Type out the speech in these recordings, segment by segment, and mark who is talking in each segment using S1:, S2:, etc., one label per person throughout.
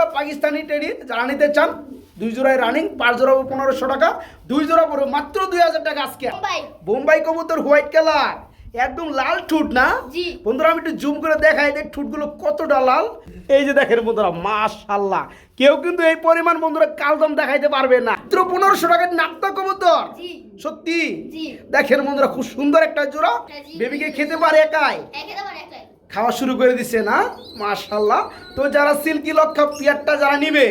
S1: বন্ধুরা পাকিস্তানি টেডি যারা নিতে চান দুই জোড়ায় রানিং পাঁচ জোড়া পনেরোশো টাকা দুই জোড়া পড়বে মাত্র দুই হাজার টাকা আজকে।
S2: বোম্বাই।
S1: কবুতর হোয়াইট কালার একদম লাল ঠুট না? বন্ধুরা আমি একটু জুম করে দেখাই দেখ ঠুটগুলো কতটা লাল। এই যে দেখেন বন্ধুরা মাশাল্লাহ কেউ কিন্তু এই পরিমাণ বন্ধুরা কালদম দেখাইতে পারবে না। মাত্র পনেরোশো টাকার নাপ্তা কবুতর। সত্যি? দেখেন বন্ধুরা খুব সুন্দর একটা জোড়া। বেবিকে খেতে পারে একাই। খাওয়া শুরু করে দিছে না? মাশাল্লাহ তো যারা সিল্কি লক্ষা পিয়ারটা যারা নিবে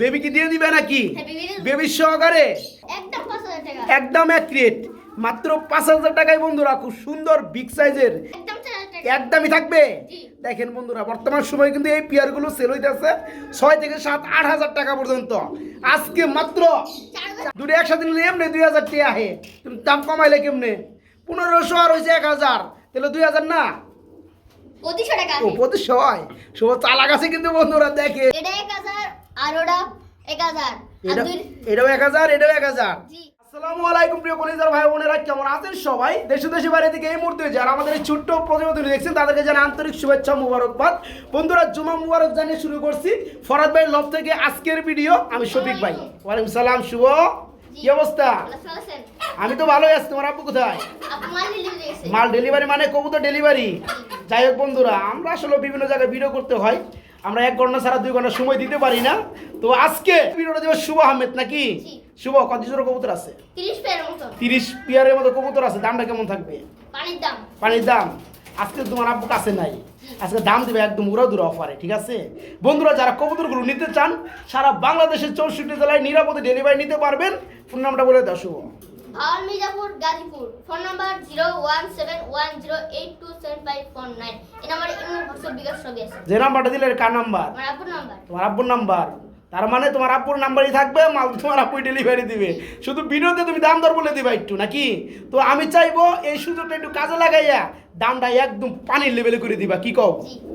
S1: বেবিকে দিয়ে দিবে নাকি?
S2: হ্যাঁ।
S1: বেবির সহকারে?
S2: একদম
S1: এক মাত্র পাঁচ হাজার টাকায় বন্ধুরা খুব সুন্দর বিগ সাইজের একদমই থাকবে? দেখেন বন্ধুরা বর্তমান সময় কিন্তু এই পিয়ারগুলো সেল হইতেছে ছয় থেকে সাত আট হাজার টাকা পর্যন্ত। আজকে মাত্র দুটো একসাথে নিলে এমনি দুই হাজার টাকা আহে। তুমি দাম কমাইলে কেমনে? পনেরোশো আর হয়েছে এক হাজার। তাহলে দুই হাজার না?
S2: পঁচিশশো টাকা
S1: ও পঁচিশশো হয়? শুভ চালাক আছে কিন্তু বন্ধুরা দেখে।
S2: এটা এক হাজার আর ওটা এক হাজার। আর
S1: এটা
S2: দুই
S1: এটাও এক হাজার এটাও এক হাজার। আসসালামু আলাইকুম প্রিয় কলেজার ভাই বোনেরা কেমন আছেন সবাই? দেশে দেশে বাইরে থেকে এই মুহূর্তে যারা আমাদের এই ছোট্ট প্রতিবেদন দেখছেন তাদেরকে জানাই আন্তরিক শুভেচ্ছা মুবারকবাদ। বন্ধুরা জুমা মুবারক জানিয়ে শুরু করছি। ফরাদ ভাই লব থেকে আজকের ভিডিও আমি শফিক ভাই। ওয়ালাইকুম সালাম শুভ কি অবস্থা? আমি তো ভালোই আছি তোমার আব্বু কোথায়?
S2: মাল ডেলিভারি
S1: মানে কবুতর ডেলিভারি যাই হোক বন্ধুরা আমরা আসলে বিভিন্ন জায়গায় ভিডিও করতে হয়। আমরা এক ঘণ্টা ছাড়া দুই ঘণ্টা সময় দিতে পারি না। তো আজকে ভিডিওটা দেবে শুভ আহমেদ নাকি? শুভ কত জোড়া কবুতর আছে?
S2: তিরিশ পিয়ারের
S1: মতো কবুতর আছে দামটা কেমন থাকবে?
S2: পানির দাম।
S1: পানির দাম? আজকে তোমার আব্বু কাছে নাই। আজকে দাম দিবে একদম উড়া দূর অফারে ঠিক আছে? বন্ধুরা যারা কবুতরগুলো নিতে চান সারা বাংলাদেশের চৌষট্টি জেলায় নিরাপদে ডেলিভারি নিতে পারবেন। ফোন নাম্বারটা বলে দাও Shubho.
S2: Bhawal Mirzapur Gazipur. Phone number zero one seven one zero eight two seven five four nine এই নাম্বারে ইমো হোয়াটসঅ্যাপ বিকাশ সবই আছে।
S1: যে নাম্বারটা দিলে কার নাম্বার
S2: আমার আপুর নাম্বার
S1: তোমার আব্বুর নাম্বার তার মানে তোমার আব্বুর নাম্বারই থাকবে মাল তোমার আব্বুই ডেলিভারি দিবে। শুধু ভিডিওতে তুমি দাম দর বলে দিবা একটু নাকি? তো আমি চাইব এই সুযোগটা একটু কাজে লাগাইয়া দামটা একদম পানির লেভেলে করে দিবা কি কও?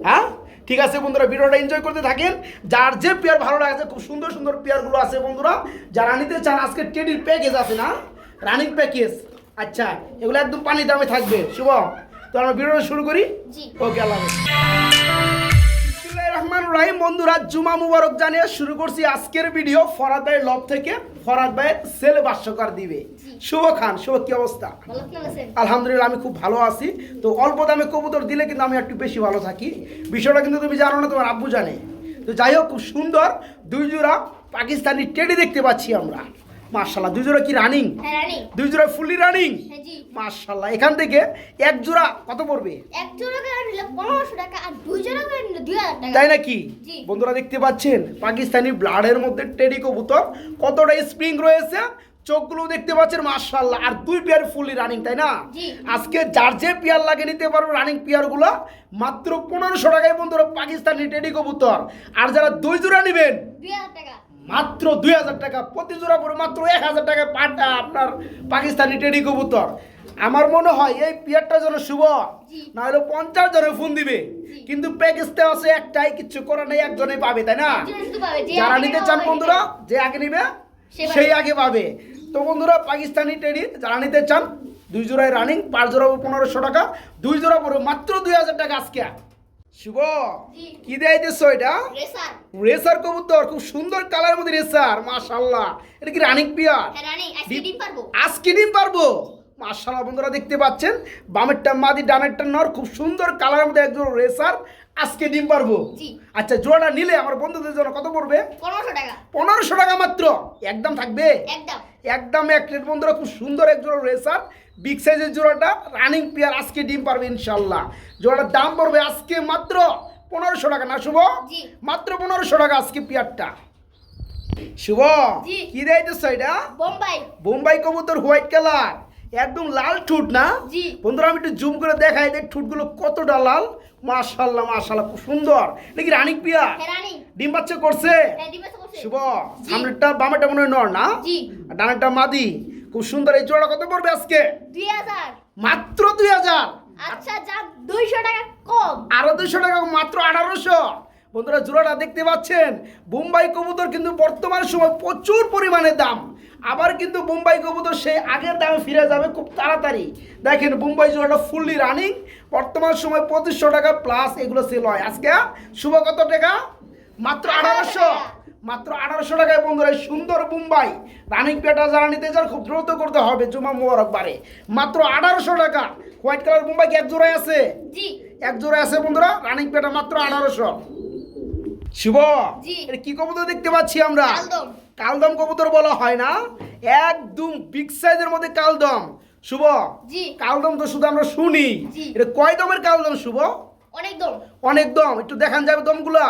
S1: হ্যাঁ? ঠিক আছে বন্ধুরা ভিডিওটা এনজয় করতে থাকেন। যার যে পেয়ার ভালো লাগছে খুব সুন্দর সুন্দর পেয়ারগুলো আছে বন্ধুরা যারা নিতে চান আজকে টেডির প্যাকেজ আছে না? রানিং প্যাকেজ আচ্ছা এগুলো একদম পানি দামে থাকবে শুভ। তো আমরা ভিডিওটা শুরু করি। ওকে আল্লাহ বিসমিল্লাহির রহমানির বন্ধুরা জুমা মুবারক জানিয়ে শুরু করছি আজকের ভিডিও। ফরাদ ভাইয়ের লব থেকে ফরাদ ভাইয়ের সেলে বাস্যকার দিবে। শুভ খান শুভ কি অবস্থা?
S2: ভালো কেমন আছেন?
S1: আলহামদুলিল্লাহ আমি খুব ভালো আছি। তো অল্প দামে কবুতর দিলে কিন্তু আমি একটু বেশি ভালো থাকি। বিষয়টা কিন্তু তুমি জানো না তোমার আব্বু জানে। তো যাই হোক খুব সুন্দর দুই জোড়া পাকিস্তানি টেডি দেখতে পাচ্ছি আমরা। মার্শাল্লাহ দুই জোড়া কি রানিং
S2: হ্যাঁ
S1: দুই জোড়া ফুললি রানিং মার্শাল্লাহ এখান থেকে এক জোড়া কত পড়বে?
S2: এক জোড়া করে নিলে পনেরোশো টাকা আর দুই জোড়া করে নিলে দুই হাজার টাকা।
S1: তাই নাকি? বন্ধুরা দেখতে পাচ্ছেন পাকিস্তানি ব্লাডের মধ্যে টেডি কবুতর। কতটা স্প্রিং রয়েছে চোখগুলো দেখতে পাচ্ছেন মার্শাল্লাহ আর দুই পেয়ার ফুললি রানিং তাই না? আজকে যার যে পেয়ার লাগে নিতে পারো রানিং পেয়ারগুলো মাত্র পনেরোশো টাকায় বন্ধুরা পাকিস্তানি টেডি কবুতর। আর যারা দুই জোড়া নেবেন
S2: টাকা।
S1: মাত্র দুই হাজার টাকা প্রতি জোড়া পড়ে মাত্র এক হাজার টাকা পাট- আপনার পাকিস্তানি টেডি কবুতর। আমার মনে হয় এই পিয়ারটা যেন শুভ না হলে পঞ্চাশ জনে ফোন দিবে। কিন্তু প্যাকেজটা আছে একটাই কিচ্ছু করার নেই একজনে পাবে তাই না? যারা নিতে চান বন্ধুরা যে আগে নিবে সেই আগে পাবে। তো বন্ধুরা পাকিস্তানি টেডি যারা নিতে চান দুই জোড়ায় রানিং পাঁচ জোড়া পনেরোশো টাকা দুই জোড়া পড়বে মাত্র দুই হাজার টাকা আজকে। শুভ। কি দেয়াইতেছো এটা?
S2: রেসার।
S1: কবুতর খুব সুন্দর কালার মধ্যে রেসার মাশাল্লাহ এটা কি রানিং পিয়ার
S2: হ্যাঁ আজকে
S1: ডিম-
S2: পারব।
S1: মাশাল্লাহ বন্ধুরা দেখতে পাচ্ছেন বামেরটা মাদি ডানেরটা নর খুব সুন্দর কালারের মধ্যে একজন রেসার আজকে ডিম পারব। আচ্ছা জোড়াটা নিলে আমার বন্ধুদের জন্য কত পড়বে?
S2: পনেরোশো টাকা।
S1: পনেরোশো টাকা মাত্র? একদম থাকবে?
S2: একদম।
S1: একদম এক প্লেট বন্ধুরা খুব সুন্দর এক জোড়া রেসার। বিগ সাইজের জোড়াটা রানিং পেয়ার আজকে ডিম পারবে ইনশাল্লাহ জোড়াটার দাম পড়বে আজকে মাত্র পনেরোশো টাকা না শুভ? মাত্র পনেরোশো টাকা আজকে পেয়ারটা শুভ। কি দেয়তেছ এটা?
S2: বোম্বাই।
S1: বোম্বাই কবুতর হোয়াইট কালার একদম লাল ঠুট না। বন্ধুরা আমি একটু জুম করে দেখাই দেখ ঠুটগুলো কতটা লাল। মাশাল্লাহ মাশাল্লাহ খুব সুন্দর। নাকি রানিং পিয়া ডিম বাচ্চা করছে? শুভ। সামনেরটা বামেরটা মনে হয় নর না? ডানেরটা মাদি। খুব সুন্দর এই জোড়া কত পড়বে আজকে? মাত্র দুই হাজার?
S2: আচ্ছা যা দুইশো টাকা কম।
S1: আরও দুশো টাকা মাত্র আঠারোশো। বন্ধুরা জোড়াটা দেখতে পাচ্ছেন? বোম্বাই কবুতর কিন্তু বর্তমান সময় প্রচুর পরিমাণে দাম। আবার কিন্তু বোম্বাই কবুতর সেই আগের দামে ফিরে যাবে খুব তাড়াতাড়ি। দেখেন বোম্বাই জোড়াটা ফুললি রানিং বর্তমান সময় পঁচিশশো টাকা প্লাস এগুলো সেল হয়। আজকে শুভ কত টাকা? মাত্র আঠারোশো। মাত্র আঠারোশো টাকায় বন্ধুরা এই সুন্দর মুম্বাই রানিং পেটা যারা নিতে চান খুব দ্রুত করতে হবে জুমা মুবারক বারে মাত্র আঠারোশো টাকা। হোয়াইট কালার মুম্বাই কি এক জোড়ায় আছে? এক জোড়ায় আছে বন্ধুরা রানিং পেটা মাত্র আঠারোশো। এটা কি কবুতর দেখতে পাচ্ছি আমরা?
S2: কালদম।
S1: কালদম কবুতর বলা হয় না। একদম বিগ সাইজের মধ্যে কালদম। শুভ। কালদম তো শুধু আমরা শুনি। এটা কয় দমের কালদম শুভ?
S2: অনেক দম।
S1: অনেক দম। একটু দেখান যাবে দমগুলা।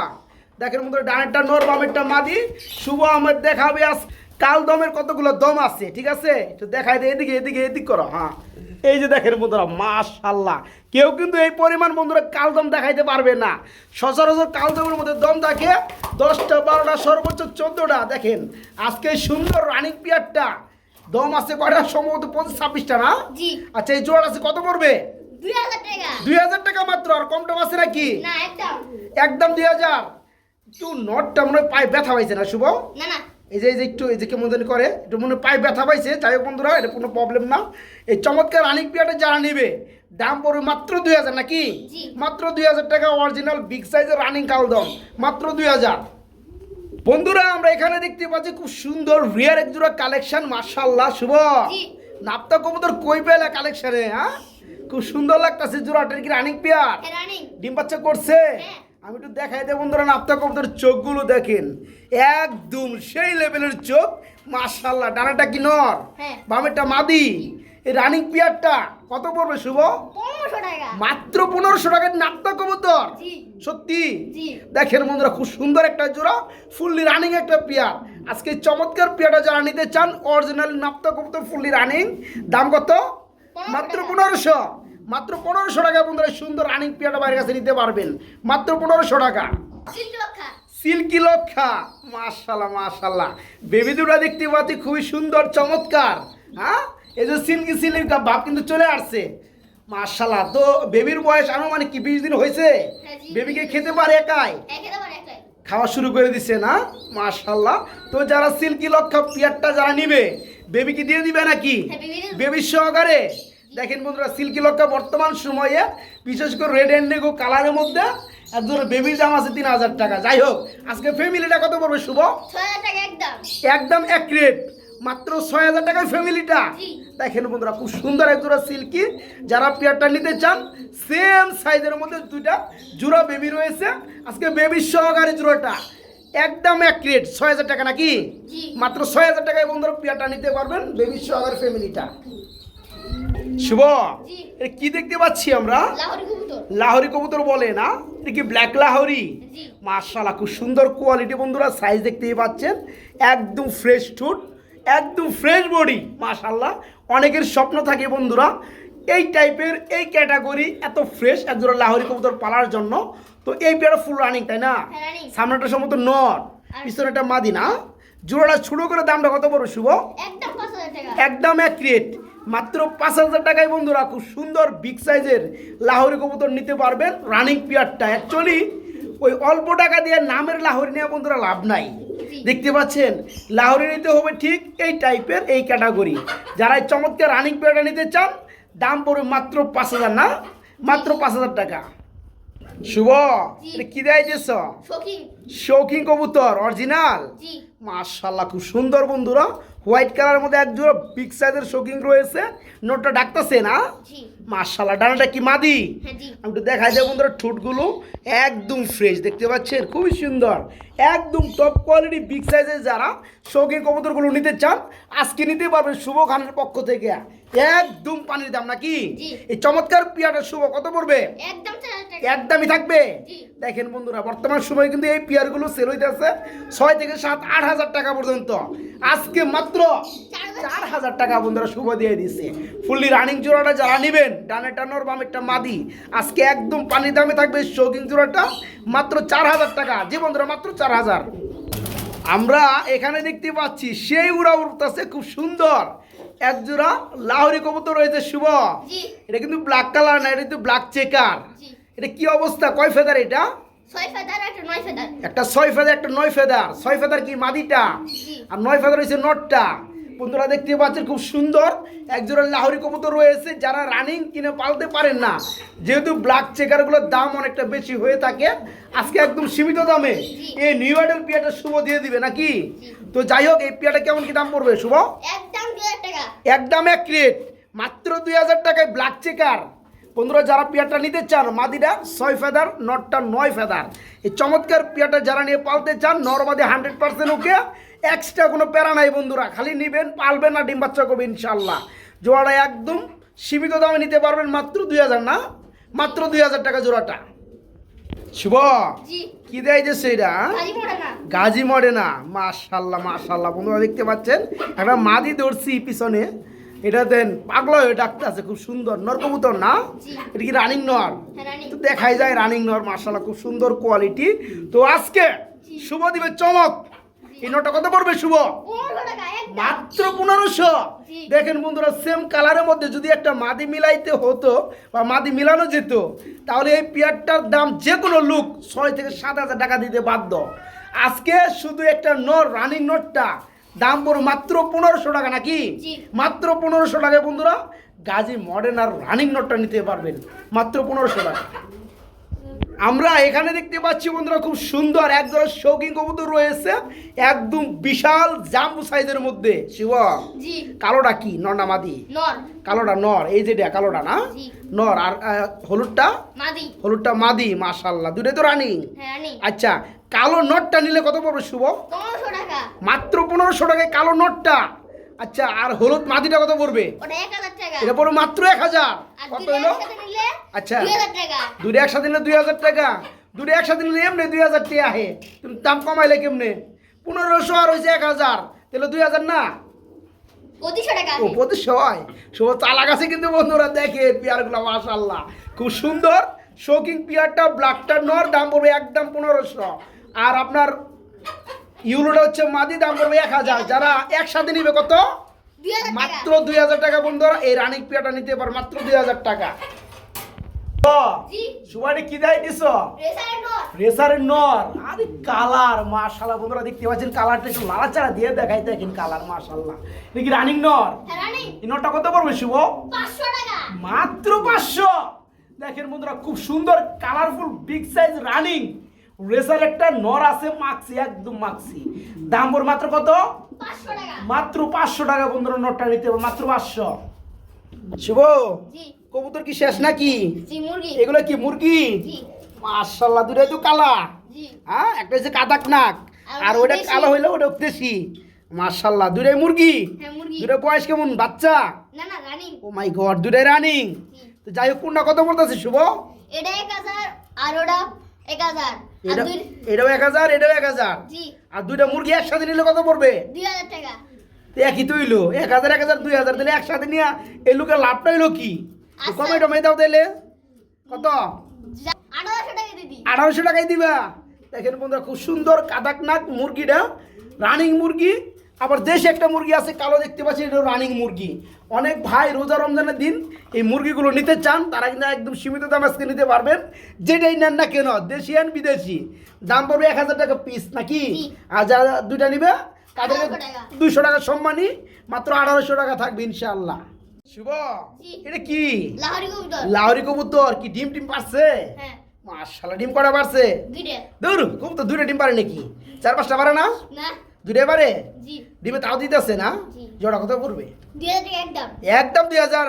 S1: দেখেন মধ্যে ডানেরটা নর বামেরটা মাদি। শুভ আহমেদ দেখাবে আজ। কাল দমের কতগুলো দম আছে ঠিক আছে? একটু দেখাই দে এদিকে এদিকে এদিক করো হ্যাঁ। এই যে দেখেন বন্ধুরা মাশাল্লাহ কেউ কিন্তু এই পরিমাণ বন্ধুরা কালদম দেখাইতে পারবে না। সচরাচর কালদমের মধ্যে দম থাকে দশটা বারোটা সর্বোচ্চ চোদ্দোটা দেখেন। আজকে সুন্দর রানিং পিয়ারটা দম আছে কয়টা? সম্ভবত পঁচিশ ছাব্বিশটা না? আচ্ছা এই জোয়ার আছে কত পড়বে?
S2: দুই হাজার টাকা।
S1: মাত্র আর কম টম আছে নাকি?
S2: একদম
S1: দুই হাজার? একটু নটটা মনে হয় পায়ে ব্যথা পাইছে না শুভ
S2: না না।
S1: এই যে এই যে একটু এই যে কেমন জানি করে একটু মনে পায়ে ব্যথা পাইছে। যাই হোক বন্ধুরা এটা কোনো প্রবলেম না। এই চমৎকার আনিক পিয়াটা যারা নিবে দাম পড়বে মাত্র দুই হাজার নাকি? মাত্র দুই হাজার টাকা অরিজিনাল বিগ সাইজের রানিং কালদম মাত্র দুই হাজার। বন্ধুরা আমরা এখানে দেখতে পাচ্ছি খুব সুন্দর রিয়ার এক জোড়া কালেকশন মার্শাল্লাহ শুভ। নাপ্তা কবুতর কই পেলে কালেকশনে হ্যাঁ? খুব সুন্দর লাগতেছে জোড়াটার কি রানিং পেয়ার
S2: হ্যাঁ
S1: ডিম বাচ্চা করছে?
S2: হ্যাঁ।
S1: আমি একটু দেখাই দেব বন্ধুরা নাপ্তা কবুতর চোখগুলো দেখেন। একদম সেই লেভেলের চোখ মাশাল্লাহ ডানাটা কি নর?
S2: হ্যাঁ।
S1: বামেরটা মাদি। এই রানিং পিয়ারটা কত পড়বে শুভ? মাত্র পনেরোশো টাকার নাপ্তা কবুতর? সত্যি? দেখেন বন্ধুরা খুব সুন্দর একটা জোড়া ফুললি রানিং একটা পেয়ার। আজকে চমৎকার পেয়ারটা যারা নিতে চান অরিজিনাল নাপ্তা কবুতর ফুললি রানিং। দাম কত? মাত্র পনেরোশো। মাত্র পনেরোশো টাকা বন্ধুরা সুন্দর রানিং পেয়ারটা বাইরের কাছে নিতে পারবেন। মাত্র পনেরোশো টাকা।
S2: সিল্কি লক্ষা
S1: মাশাল্লাহ মাশাল্লাহ বেবি দুটা দেখতে পাচ্ছি খুবই সুন্দর চমৎকার। হ্যাঁ? এই যে সিল্কি সিল্কা ভাব কিন্তু চলে আসছে। মাশাল্লাহ তো বেবির বয়স আনুমানিক কি বিশ দিন হয়েছে?
S2: হ্যাঁ,
S1: বেবিকে খেতে পারে একাই? খাওয়া শুরু করে দিচ্ছে না? মাশাল্লাহ তো যারা সিল্কি লক্ষা পিয়ারটা যারা নিবে বেবিকে দিয়ে দিবে নাকি?
S2: হ্যাঁ।
S1: বেবির সহকারে? দেখেন বন্ধুরা সিল্কি লক্ষা বর্তমান সময়ে বিশেষ করে রেড অ্যান্ড নেগো কালারের মধ্যে একজন বেবির দাম আছে তিন হাজার টাকা। যাই হোক আজকে ফ্যামিলিটা কত পড়বে শুভ?
S2: একদম।
S1: একদম এক রেট মাত্র ছয় হাজার টাকায় ফ্যামিলিটা দেখেন বন্ধুরা খুব সুন্দর এক জোড়া সিল্কি। যারা পেয়ারটা নিতে চান সেম সাইজের মধ্যে দুইটা জোড়া বেবি রয়েছে। আজকে বেবির সহকারে জোড়াটা একদম এক রেট ছয় হাজার টাকা নাকি? মাত্র ছয় হাজার টাকায় বন্ধুরা পেয়ারটা নিতে পারবেন বেবির সহকারে ফ্যামিলিটা শুভ। এটা কি দেখতে পাচ্ছি আমরা?
S2: লাহরি কবুতর।
S1: বলে না? এটা কি ব্ল্যাক লাহরি? মার্শাল্লাহ খুব সুন্দর কোয়ালিটি বন্ধুরা সাইজ দেখতেই পাচ্ছেন। একদম ফ্রেশ টুট একদম ফ্রেশ বডি মার্শাল্লাহ অনেকের স্বপ্ন থাকে বন্ধুরা এই টাইপের এই ক্যাটাগরি এত ফ্রেশ একজোড়া লাহরি কবুতর পালার জন্য। তো এই পেয়ারা ফুল রানিং তাই না?
S2: হ্যাঁ,
S1: সামনেটা সম্ভবত
S2: আর-
S1: পিছনেটা মাদি না? জোড়াটা ছোটো করে দামটা কত বড় শুভ?
S2: একদম
S1: এক রেট মাত্র পাঁচ হাজার টাকায় বন্ধুরা খুব সুন্দর বিগ সাইজের লাহোরি কবুতর নিতে পারবেন রানিং পিয়ারটা অ্যাকচুয়ালি ওই অল্প টাকা দিয়ে নামের লাহোরি নেওয়া বন্ধুরা লাভ নাই। দেখতে পাচ্ছেন লাহোরি নিতে হবে ঠিক এই টাইপের এই ক্যাটাগরি যারা এই চমৎকার রানিং পিয়ারটা নিতে চান দাম পড়বে মাত্র পাঁচ হাজার না? মাত্র পাঁচ হাজার টাকা। শুভ। কি দেয় দিয়েছ
S2: শৌখিন
S1: শৌখিন কবুতর অরিজিনাল? মাশাল্লাহ খুব সুন্দর বন্ধুরা। হোয়াইট কালারের মধ্যে এক জোড়া বিগ সাইজের শোকিং রয়েছে। নোটটা ডাকতেছে না? মাশাল্লাহ ডানাটা কি মাদি?
S2: হ্যাঁ জি।
S1: আমি একটু দেখাই দেবো বন্ধুরা ঠোঁটগুলো। একদম ফ্রেশ দেখতে পাচ্ছেন? খুবই সুন্দর। একদম টপ কোয়ালিটি বিগ সাইজের যারা শৌখিন কবুতরগুলো নিতে চান আজকে নিতে পারবেন শুভ খানের পক্ষ থেকে। একদম পানির দাম নাকি? এই চমৎকার পিয়াটা শুভ কত পড়বে? একদমই থাকবে? দেখেন বন্ধুরা বর্তমান সময় কিন্তু এই পেয়ারগুলো সেল হইতেছে ছয় থেকে সাত আট হাজার টাকা পর্যন্ত। আজকে মাত্র
S2: চার হাজার
S1: টাকা বন্ধুরা শুভ দিয়ে দিছে। ফুললি রানিং জোড়াটা যারা নিবেন ডানে টানোর বামেরটা মাদি আজকে একদম পানির দামে থাকবে শৌকিং জোড়াটা মাত্র চার হাজার টাকা। জি বন্ধুরা মাত্র চার হাজার। আমরা এখানে দেখতে পাচ্ছি সেই উড়া উড়তেছে খুব সুন্দর। এক জোড়া লাহরি কবুতর রয়েছে শুভ। এটা কিন্তু ব্ল্যাক কালার না এটা কিন্তু ব্ল্যাক চেকার এটা কি অবস্থা? কয় ফেদার এটা?
S2: একটা
S1: ছয় ফেদার একটা নয় ফেদার। ছয় ফেদার কি মাদিটা? আর নয় ফেদার হয়েছে নটটা। বন্ধুরা দেখতে পাচ্ছেন খুব সুন্দর। একজোড়া লাহোরি কবুতর রয়েছে যারা রানিং কিনে পালতে পারেন না। যেহেতু ব্ল্যাক চেকারগুলোর দাম অনেকটা বেশি হয়ে থাকে আজকে একদম সীমিত দামে। এই নিউ আইডল পিয়াটা শুভ দিয়ে দিবে নাকি? তো যাই হোক এই পিয়াটা কেমন কি দাম পড়বে শুভ?
S2: একদম
S1: এক রেট মাত্র দুই হাজার টাকায় ব্ল্যাক চেকার বন্ধুরা যারা পিয়াটা নিতে চান মাদিটা ছয় ফেদার নটটা নয় ফেদার। এই চমৎকার পিয়াটা যারা নিয়ে পালতে চান নর্মাদি হান্ড্রেড পার্সেন্ট ওকে। এক্সট্রা কোনো প্যারা নাই বন্ধুরা খালি নিবেন পালবেন না ডিম বাচ্চা করবে ইনশাল্লাহ জোড়াটা একদম সীমিত দামে নিতে পারবেন মাত্র দুই হাজার না? মাত্র দুই হাজার টাকা জোড়াটা। শুভ? কি দেয় যে
S2: না
S1: গাজী মরে না মাশাল্লাহ মাশাল্লাহ বন্ধুরা দেখতে পাচ্ছেন একটা মাদি ধরছি পিছনে। এটা দেন পাগলা হয়ে ডাকতে আছে খুব সুন্দর। নর কবুতর না এটা কি রানিং নর?
S2: হ্যাঁ
S1: তো দেখাই যায় রানিং নর মাশাল্লাহ খুব সুন্দর কোয়ালিটি তো আজকে শুভ দিবে চমক। এই নটা কত পড়বে শুভ? মাত্র পনেরোশো। দেখেন বন্ধুরা সেম কালারের মধ্যে যদি একটা মাদি মিলাইতে হতো বা মাদি মিলানো যেত তাহলে এই পেয়ারটার দাম যে কোনো লুক ছয় থেকে সাত হাজার টাকা দিতে বাধ্য। আজকে শুধু একটা নর রানিং নোটটা দাম পড়ো মাত্র পনেরোশো টাকা নাকি? মাত্র পনেরোশো টাকায় বন্ধুরা। গাজী মডার্ন আর রানিং নোটটা নিতে পারবেন। মাত্র পনেরোশো টাকা। আমরা এখানে দেখতে পাচ্ছি বন্ধুরা খুব সুন্দর এক ধরনের শৌখিন কবুতর রয়েছে। একদম বিশাল জাম্বু সাইজের মধ্যে। শিব কালোটা কি? নর না মাদি? কালোটা নর। এই যেটা কালোটা না। নর। আর হলুদটা?
S2: মাদি।
S1: হলুদটা মাদি মাশাল্লাহ দুটোই তো রানিং
S2: হ্যাঁ
S1: আচ্ছা কালো নটটা নিলে কত পড়বে শুভ? মাত্র পনেরোশো টাকায় কালো নটটা। আচ্ছা আর হলুদ মাটিটা কত পড়বে? এটা পড়বে মাত্র এক হাজার। কত হলো? আচ্ছা। দুটো একসাথে নিলে দুই হাজার টাকা। দুটো একসাথে নিলে এমনি দুই হাজার টাকা আহে। তুমি দাম কমাইলে কেমনে? পনেরোশো আর হয়েছে এক হাজার। তাহলে দুই হাজার না?
S2: পঁচিশশো টাকা
S1: ও প্রতি চালাক আছে কিন্তু বন্ধুরা দেখে পেয়ারগুলো মাশাল্লাহ খুব সুন্দর শৌকিং পেয়ারটা ব্ল্যাকটা নর দাম পড়বে একদম পনেরোশো। আর আপনার ইউরোটা হচ্ছে মাদি দাম পড়বে এক হাজার। যারা একসাথে নিবে কত? মাত্র দুই হাজার টাকা বন্ধুরা এই রানিক পেয়ারটা নিতে পার মাত্র দুই হাজার টাকা। কি দেয় দিছ
S2: রেসারের নর।
S1: আরে কালার মাশাল্লাহ বন্ধুরা দেখতে পাচ্ছেন কালারটা একটু দিয়ে দেখাই দেখেন কালার মাশাল্লাহ। রানিং নর?
S2: হ্যাঁ
S1: এই কত পড়বে শুভ? মাত্র পাঁচশো। দেখেন বন্ধুরা খুব সুন্দর colourful big size running racer একটা নর আছে মাক্সি একদম মাক্সি। দাম ওর মাত্র কত? মাত্র পাঁচশো টাকা বন্ধুরা নটটা নিতে হবে মাত্র পাঁচশো। শুভ কবুতর কি শেষ নাকি? এগুলো কি মুরগি?
S2: জি।
S1: মাশাল্লাহ দুটাই তো কালা। হ্যাঁ একটা হচ্ছে কাদাক নাক
S2: আর ওটা
S1: কালো হইলে ওটা দেশি মাশাল্লাহ দুটাই মুরগি?
S2: হ্যাঁ
S1: দুটা বয়স কেমন বাচ্চা? ও মাই গড দুটাই রানিং তো যাই হোক কোনটা কত বলতেছে শুভ?
S2: এটা এক হাজার আর ওটা এক হাজার।
S1: এটা
S2: দুই
S1: এটাও এক হাজার এটাও এক হাজার। আর দুইটা মুরগি একসাথে নিলে কত পড়বে?
S2: দুই হাজার টাকা।
S1: তো একই তো হইল। এক হাজার এক হাজার দুই হাজার তাহলে একসাথে নিয়ে এই লোকের লাভটা হইল কি?
S2: আচ্ছা।
S1: কমে টমে দাও তাহলে। কত?
S2: আঠারোশো টাকা
S1: টাকায় দিবা। দেখেন বন্ধুরা খুব সুন্দর কাদাকনাথ মুরগিটা রানিং মুরগি। আবার দেশে একটা মুরগি আছে কালো দেখতে পাচ্ছি এটা রানিং মুরগি। অনেক ভাই রোজা রমজানের দিন এই মুরগিগুলো নিতে চান তারা কিন্তু একদম সীমিত দাম আজকে নিতে পারবেন। যেটাই নেন না কেন দেশি আর বিদেশি। দাম পড়বে এক হাজার টাকা পিস নাকি। আর যারা দুইটা নিবে তাদের
S2: 1800 টাকা।
S1: সম্মানই মাত্র আঠারোশো টাকা থাকবে ইনশাআল্লাহ। শুভ? এটা কি?
S2: লাহরি কবুতর।
S1: কি ডিম টিম পারছে?
S2: হ্যাঁ।
S1: মাশাল্লাহ ডিম কটা পারছে? দূর খুব তো দুইটা ডিম পারে নাকি? চার পাঁচটা পারে না। পারে
S2: জি।
S1: ডিমে তাও দিতেছে না। জোড়া কত পড়বে? একদম। দুই হাজার।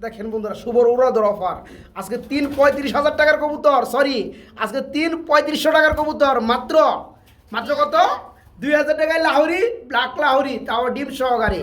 S1: দেখেন বন্ধুরা শুভর উড়াদর অফার। আজকে তিন পঁয়ত্রিশ হাজার টাকার কবুতর সরি আজকে তিন পঁয়ত্রিশশো টাকার কবুতর মাত্র মাত্র কত? দুই হাজার টাকায় লাহরি ব্ল্যাক লাহরি তাও ডিম সহকারে।